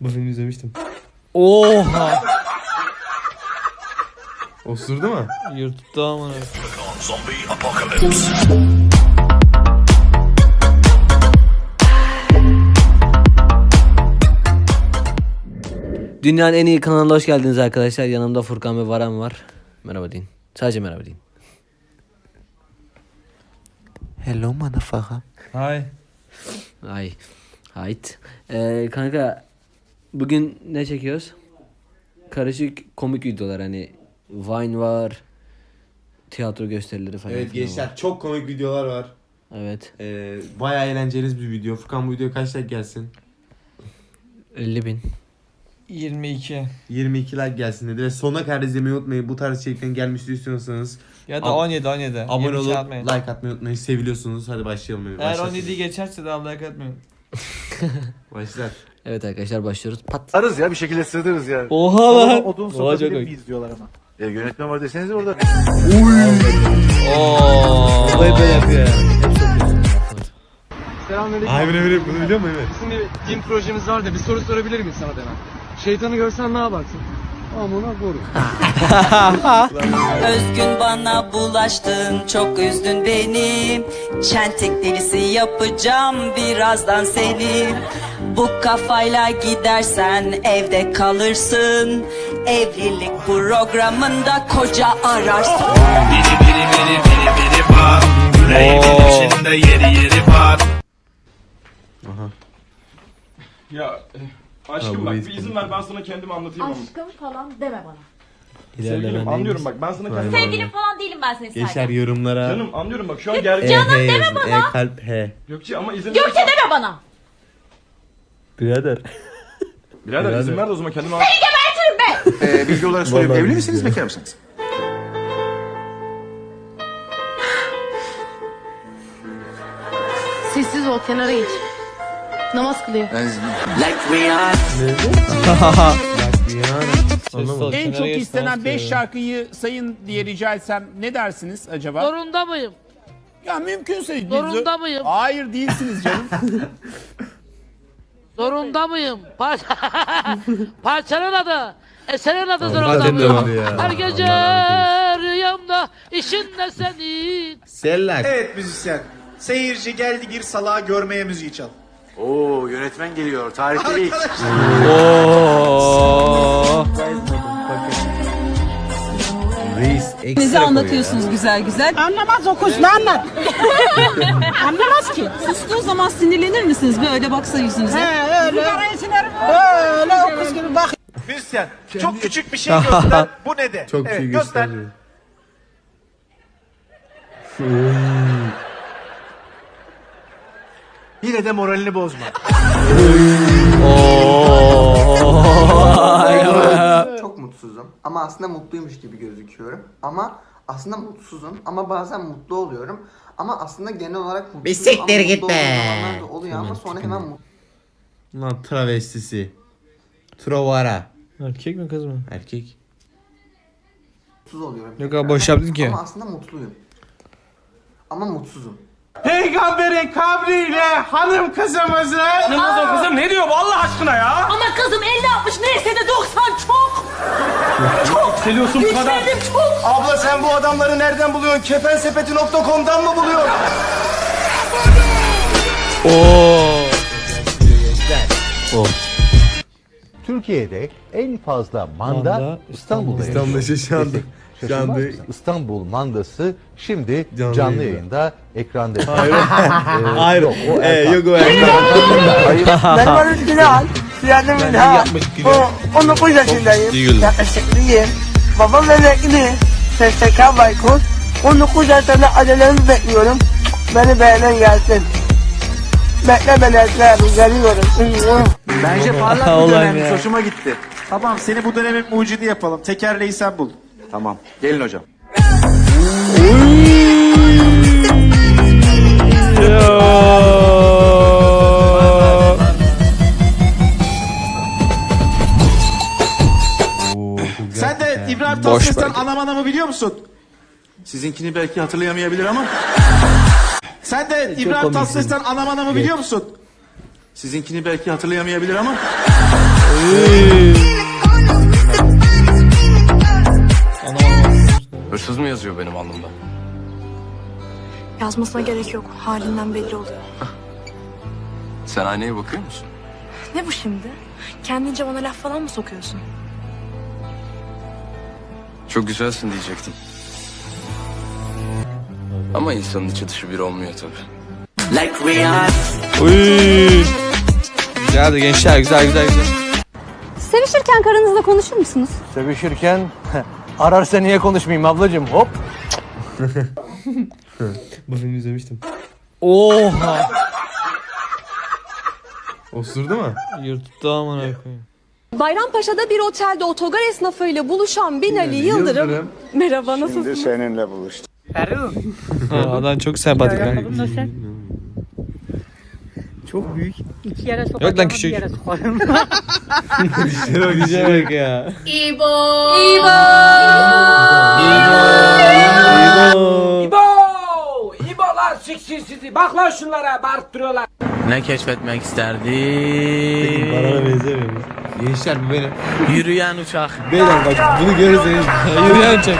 Bu filmi izlemiştim. Oha. Osurdu mu? Zombie apocalypse. Dünyanın en iyi kanalına hoş geldiniz arkadaşlar. Yanımda Furkan ve Varan var. Merhaba deyin. Sadece merhaba deyin. Hello motherfucker. Hay. Ay. Hayt. Ee, kanka bugün ne çekiyoruz? Karışık komik videolar hani Vine var. Tiyatro gösterileri falan. Evet filan gençler var. çok komik videolar var. Evet. Ee, bayağı eğlenceli bir video. Furkan bu video kaç like gelsin? 50 bin. 22 22 like gelsin dedi ve sonuna kadar izlemeyi unutmayın. Bu tarz içeriklerin gelmesini istiyorsanız ya da Ab- 17 17. abone 22 olup atmayın. like atmayı unutmayın. Seviliyorsunuz. Hadi başlayalım. Eğer Başlat. 17'yi geçerse de Allah atmayın. Başlar. Evet arkadaşlar başlıyoruz. Pat. Arız ya bir şekilde sığdırırız ya. Oha lan. Odun Oha, çok sokabilir komik. miyiz diyorlar ama. Ya yönetmen var deseniz orada. Ooo. Böyle böyle yapıyor. Selamünaleyküm. Ay bile bile bunu biliyor musun Emre? Bizim bir din projemiz var da bir soru sorabilir miyim sana Demet? Şeytanı görsen ne yaparsın? Amına koru. Özgün bana bulaştın çok üzdün beni Çentik delisi yapacağım birazdan seni Bu kafayla gidersen evde kalırsın Evlilik programında koca ararsın Biri biri biri biri biri var. Yüreğimin içinde yeri yeri var. Ya e, aşkım bak bir izin ver ben sana kendimi anlatayım ama. Aşkım falan deme bana. Sevgilim anlıyorum bak ben sana kendimi Sevgilim falan değilim ben senin Gençler sadece. yorumlara Canım anlıyorum bak şu an gergin. E, H yazın. E kalp H. Gökçe ama izin Gökçe ver. deme bana. Birader. Birader Birader. izin ver de o zaman kendimi anlat. Ee, bilgi olarak sorayım. Vallahi Evli misiniz ya. bekar mısınız? Sessiz ol kenara geç. Namaz kılıyor. En çok istenen 5 şarkıyı sayın diye rica etsem ne dersiniz acaba? Zorunda mıyım? Ya mümkünse. Zorunda mıyım? Hayır değilsiniz canım. Zorunda mıyım? Par Parçanın adı. Eserin adı zorunda mıyım? Her gece rüyamda işin de senin. Sellak. Evet müzisyen. Seyirci geldi gir salağı görmeye müziği çal. Oo yönetmen geliyor. Tarihte ilk. Reis ekstra Bize anlatıyorsunuz güzel güzel. Anlamaz o kuş ne anlat. Anlamaz ki. Sustuğu zaman sinirlenir misiniz? Böyle baksa yüzünüze. öyle. Öyle o kız gibi bak. Müzisyen çok küçük bir şey göster. Bu ne de? Çok evet, şey göster. gösteriyor. Yine de moralini bozma. Çok mutsuzum ama aslında mutluymuş gibi gözüküyorum. Ama aslında mutsuzum ama bazen mutlu oluyorum. Ama aslında genel olarak mutluyum Bir siktir ama git mutlu be. olduğum zamanlar da oluyor ama sonra hemen mutlu Lan travestisi. Trovara. Erkek mi kız mı? Erkek. mutsuz oluyorum. Yok abi, boş yaptın ki. Ama aslında mutluyum. Ama mutsuzum. Peygamberin kabriyle hanım kızımızı. Kızım ne diyor bu Allah aşkına ya? Ama kızım 50 60 neyse de 90 çok. Yükseliyorsun bu kadar. Yükseldim çok. Abla sen bu adamları nereden buluyorsun? Kefensepeti.com'dan mı buluyorsun? Türkiye'de en fazla manda, Manda İstanbul'da İstanbul'da yaşıyor. yaşandı. Şaşırmaz anda- mısın? İstanbul mandası şimdi Canlı canlı, yayında. yayında ekranda. Hayır. Hayır. Yok, o Ee, Erkan. yok o Erkan. Ben varım Günal. Siyadım Ünha. 19 yaşındayım. Yakışıklıyım. Babam emekli. SSK Baykut. 19 yaşında acelemi bekliyorum. Beni beğenen gelsin. Bekle beni Esra geliyorum. Bence parlak bir dönemmiş. Hoşuma gitti. Tamam seni bu dönemin mucidi yapalım. Tekerleği sen bul. Tamam. Gelin hocam. Sen de İbrahim Tatlıses'ten anam anamı biliyor musun? Sizinkini belki hatırlayamayabilir ama. Sen de İbrahim. Tatlıses'ten anam anamı biliyor musun? Sizinkini belki hatırlayamayabilir ama. Yazıyor benim alnımda? Yazmasına gerek yok. Halinden belli oluyor. Sen aynaya bakıyor musun? Ne bu şimdi? Kendince bana laf falan mı sokuyorsun? Çok güzelsin diyecektim. Ama insanın içi dışı bir olmuyor tabii. Uy. Güzeldi gençler güzel güzel güzel. Sevişirken karınızla konuşur musunuz? Sevişirken ararsa niye konuşmayayım ablacığım hop. Bu filmi izlemiştim. Oha. Osurdu mu? Yırttı amına koyayım. Bayrampaşa'da bir otelde otogar esnafıyla buluşan Binali Yıldırım. Merhaba nasılsınız? seninle buluştum. Ha, Adam çok sempatik lan. İki yere sokacağım. Yok lan küçük. Bir yere sokarım. Güzel bak ya. İbo. İbo. İbolar siksin sizi. Bak lan şunlara bağırttırıyorlar. Ne keşfetmek isterdi? Bana benzemiyor. Gençler bu benim. Yürüyen uçak. Beyler bak bunu görürseniz. Yürüyen çek.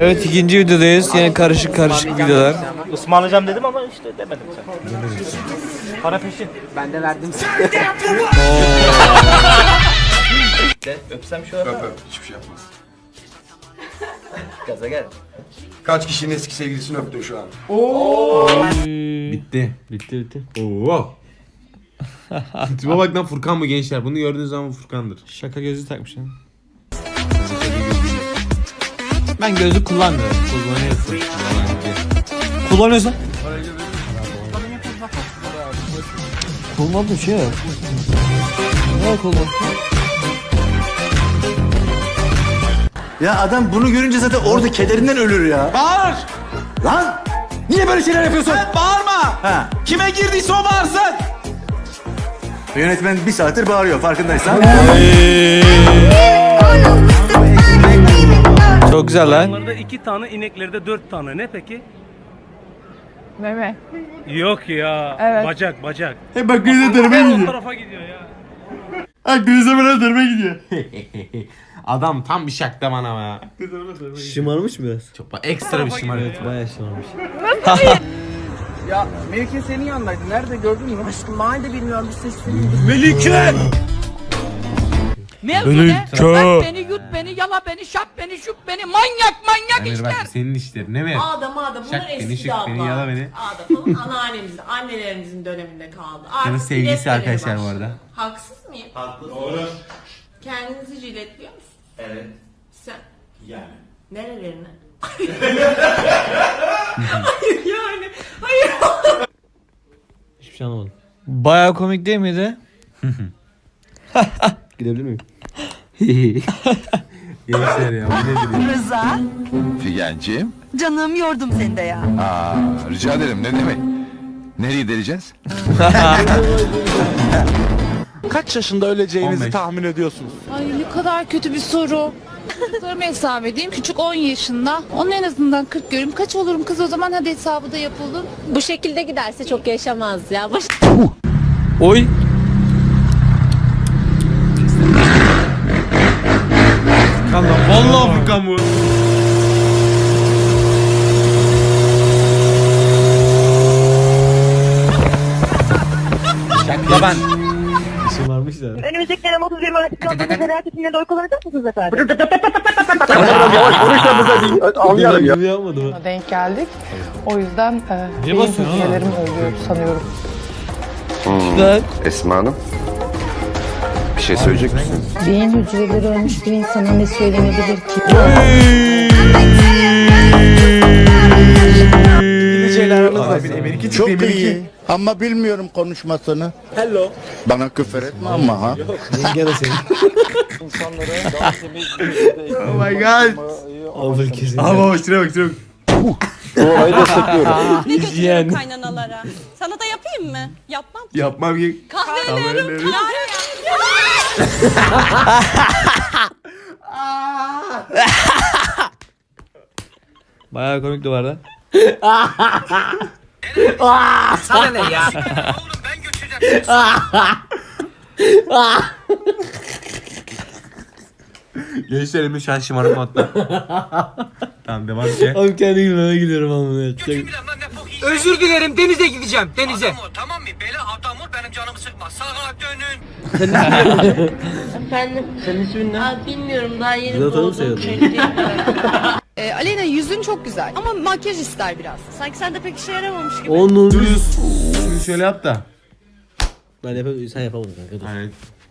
Evet ikinci videodayız. Yine karışık karışık videolar. Ismarlayacağım dedim ama işte demedim sen. Para peşin. Kaç kişinin eski sevgilisini öptün şu an? Bitti. Bitti bitti. Oo. Tipe bak lan Furkan bu gençler. Bunu gördüğünüz zaman Furkan'dır. Şaka gözü takmış lan. Ben gözü kullanmıyorum. Kullanıyorsun. Kullanıyorsan? Kullanmadım şey. Ne kullan? Ya adam bunu görünce zaten orada kederinden ölür ya. Bağır! Lan! Niye böyle şeyler yapıyorsun? bağırma! Ha. Kime girdiyse o bağırsın! Yönetmen bir saattir bağırıyor farkındaysan. Çok güzel lan. Onlarda iki tane, ineklerde dört tane. Ne peki? Meme. Yok ya. Evet. Bacak, bacak. He bak derime O gidiyor. tarafa gidiyor ya. Ha Gülüze böyle derime gidiyor. Adam tam bir şakta bana ya. Şımarmış mı biraz? Çok ekstra bir şımarık. Bayağı şımarmış. Ya Melike senin yanındaydı. Nerede gördün mü? Aşkım ben de bilmiyorum. Bir ses Mevzu ne? Bak beni, yut beni, yala beni, şap beni, şup beni. Manyak manyak Emir işler. bak senin işlerin ne mi? Ağda mağda bunlar Şak beni, eski şık beni, yala beni. Ağda falan anneannemizin, annelerimizin döneminde kaldı. Artık sevgilisi jiletlemeye arkadaşlar bu başladı. arada. Haksız mıyım? Haklı. Doğru. Kendinizi jiletliyor musun? Evet. Sen? Yani. Nerelerini? hayır yani. Hayır. Hiçbir şey anlamadım. Bayağı komik değil miydi? Gidebilir miyim? Gençler ya bu nedir ya? Rıza. Figenciğim. Canım yordum seni de ya. Aa, rica ederim ne demek? Nereye deleceğiz? Kaç yaşında öleceğinizi 15. tahmin ediyorsunuz? Ay ne kadar kötü bir soru. Çocuklarımı hesap edeyim. Küçük 10 yaşında. Onun en azından 40 göreyim. Kaç olurum kız o zaman hadi hesabı da yapalım. Bu şekilde giderse çok yaşamaz ya. Baş... Oy. Furkan bu. Şaka ben. Şımarmışlar. Önümüzdeki dönem 31 Mart 2019 Federasyon'da da oy kullanacak mısınız efendim? Anlıyorum ya. Gibi yapmadı mı? Denk geldik. O yüzden e, oğlum? hücrelerim oluyor sanıyorum. Esma Hanım. Bir şey söyleyecek misin? Beyin hücreleri ölmüş bir insana ne söylenebilir ki? Çok iyi. Ama bilmiyorum konuşmasını. Hello. Bana küfür etme ama ha. Yenge de senin. Oh my god. Alır kesin. Abi baba şuraya bak şuraya bak. Ne İzleyen. götürüyorum kaynanalara. Sana da yapayım mı? Yapmam. Yapmam ki. Kahve veririm. Bayağı komikti bu arada. Sana ne ya? Gençler Emre şu an şımarık modda. tamam devam ki. Oğlum kendi gülmeme gidiyorum amına. Özür dilerim denize gideceğim denize. Dönün. Efendim? Senin ismin ne? Aa, bilmiyorum daha yeni Zaten doğdum. sayılır. Ee, Aleyna yüzün çok güzel ama makyaj ister biraz. Sanki sende pek işe yaramamış gibi. Onun. Şimdi şöyle yap da. Ben yapamıyorum. Sen yapamadın kanka dur. Hani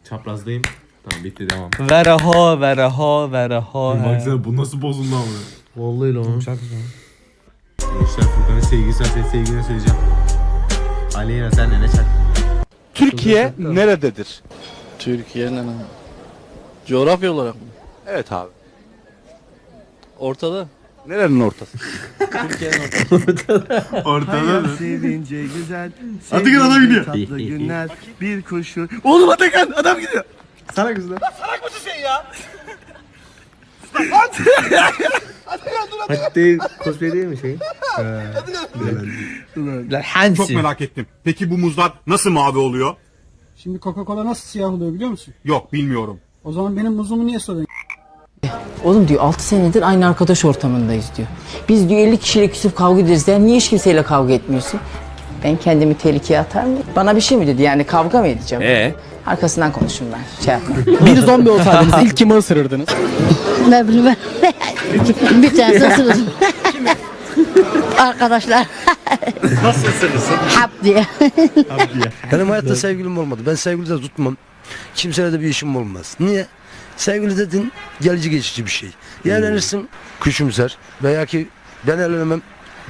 çaprazdayım. Tamam bitti devam. Ver ho ver ho ver ho. Baksana bu nasıl bozuldu ama. Vallahi lan. Gençler Furkan'ın sevgisi var. Senin sevgine söyleyeceğim. Aleyna sen de ne çak? Türkiye nerededir? Türkiye ne lan? Coğrafya olarak mı? Evet abi. Ortada. Nerenin ortası? Ortada mı? Sevince güzel. Atakan adam gidiyor. Tatlı günler. Bir kuşu. Oğlum Atakan adam gidiyor. Sana kızlar. Hatta cosplay değil mi şey? Hansi. merak ettim. Peki bu muzlar nasıl mavi oluyor? Şimdi Coca-Cola nasıl siyah oluyor biliyor musun? Yok bilmiyorum. O zaman benim muzumu niye soruyorsun? Oğlum diyor 6 senedir aynı arkadaş ortamındayız diyor. Biz diyor 50 kişiyle küsüp kavga ederiz. Sen niye hiç kimseyle kavga etmiyorsun? Ben kendimi tehlikeye atar mıyım? Bana bir şey mi dedi yani kavga mı edeceğim? Ee? Arkasından konuşun ben. Şey yapma. Bir zombi olsaydınız ilk kimi ısırırdınız? Ne bileyim ben. bir tanesi ısırırım. Arkadaşlar. Nasıl ısırırsın? Hap diye. Benim hayatta sevgilim olmadı. Ben sevgili de tutmam. Kimseyle de bir işim olmaz. Niye? Sevgili dedin gelici geçici bir şey. Ya evlenirsin küçümser veya ki ben evlenemem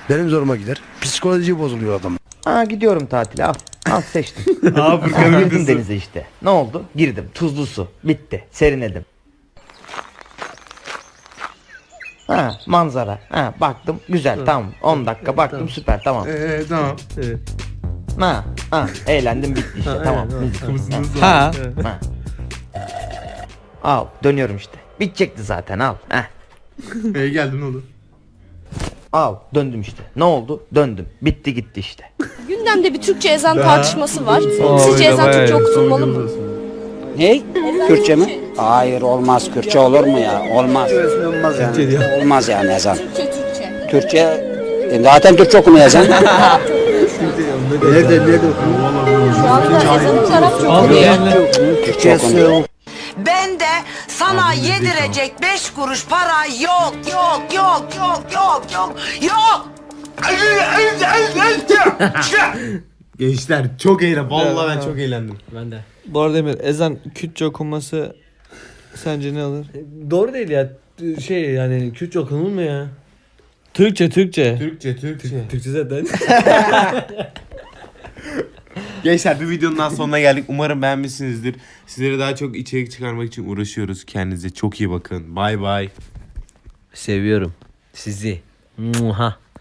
benim zoruma gider. Psikoloji bozuluyor adam. Ha gidiyorum tatile al. Al seçtim. Girdim denize işte. Ne oldu? Girdim. Tuzlu su. Bitti. Serinledim. Ha manzara. Ha baktım güzel tamam. 10 dakika baktım süper tamam. Eee tamam. Ha ha eğlendim bitti işte tamam. Müzik. Ha. Ha. Al dönüyorum işte. Bitecekti zaten al. Heh. Ee geldim ne oldu? Al döndüm işte. Ne oldu? Döndüm. Bitti gitti işte. Gündemde bir Türkçe ezan tartışması var. Sizce ezan Türkçe okutulmalı mı? Ne? Kürtçe mi? Hayır olmaz. Kürtçe olur mu ya? Olmaz. Olmaz yani. Olmaz yani ezan. Türkçe Türkçe. Türkçe e, zaten Türkçe okumuyor ezan. Nerede nerede Şu anda ezanı Arapça okunuyor. Türkçe okumuyor. Ben de sana yedirecek beş kuruş para yok yok yok yok yok yok yok. Gençler çok eğlen. Vallahi ben çok eğlendim. Ben de. Bu arada Emir ezan Kürtçe okunması sence ne alır? Doğru değil ya. Şey yani Kürtçe okunur mu ya? Türkçe Türkçe. Türkçe Türkçe. Türkçe zaten. Gençler bir videonun daha sonuna geldik. Umarım beğenmişsinizdir. Sizlere daha çok içerik çıkarmak için uğraşıyoruz. Kendinize çok iyi bakın. Bay bay. Seviyorum. Sizi. Muha.